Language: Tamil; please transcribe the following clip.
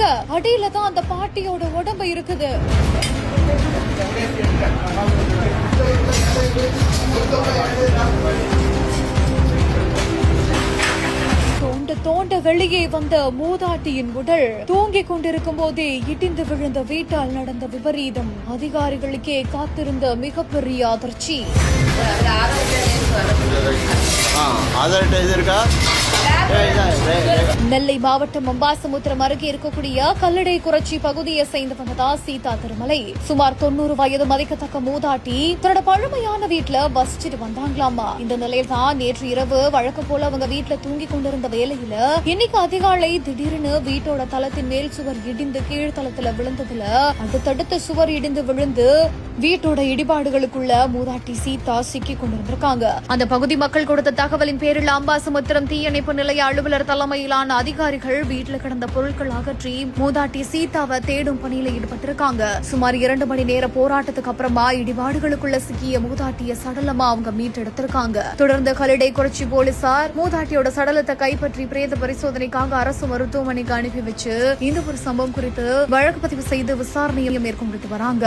அந்த பாட்டியோட உடம்பு இருக்குது. தோண்ட தோண்ட வெளியே வந்த மூதாட்டியின் உடல் தூங்கிக் கொண்டிருக்கும் போதே இடிந்து விழுந்த வீட்டால் நடந்த விபரீதம். அதிகாரிகளுக்கே காத்திருந்த மிகப்பெரிய அதிர்ச்சி. ஆதார் இருக்கா? நெல்லை மாவட்டம் அம்பாசமுத்திரம் அருகே இருக்கக்கூடிய கல்லடை குறைச்சி பகுதியை சேர்ந்து தான் சீதா திருமலை. சுமார் தொண்ணூறு வயது மதிக்கத்தக்க மூதாட்டி தன்னோட பழமையான வீட்டுல வசிச்சுட்டு வந்தாங்களாமா. இந்த நிலையில் தான் நேற்று இரவு வழக்கம் போல அவங்க வீட்டுல தூங்கி கொண்டிருந்த வேலையில இன்னைக்கு அதிகாலை திடீர்னு வீட்டோட தளத்தின் மேல் சுவர் இடிந்து கீழ்த்தளத்துல விழுந்ததுல அடுத்தடுத்து சுவர் இடிந்து விழுந்து வீட்டோட இடிபாடுகளுக்குள்ள மூதாட்டி சீதா சிக்கி கொண்டிருந்திருக்காங்க. அந்த பகுதி மக்கள் கொடுத்த தகவலின் பேரில் அம்பாசமுத்திரம் தீயணைப்பு நிலைய அலுவலர் தலைமையிலான அதிகாரிகள் வீட்டில் கிடந்த பொருட்கள் அகற்றி மூதாட்டி சீதாவை தேடும் பணியில் ஈடுபட்டிருக்காங்க. சுமார் இரண்டு மணி நேர போராட்டத்துக்கு அப்புறமா இடிபாடுகளுக்குள்ள சிக்கிய மூதாட்டிய சடலமா அவங்க மீட்டெடுத்திருக்காங்க. தொடர்ந்து கலிடை குறிச்சி போலீசார் மூதாட்டியோட சடலத்தை கைப்பற்றி பிரேத பரிசோதனைக்காக அரசு மருத்துவமனைக்கு அனுப்பி வச்சு இந்த ஒரு சம்பவம் குறித்து வழக்கு பதிவு செய்து விசாரணையை மேற்கொண்டு வராங்க.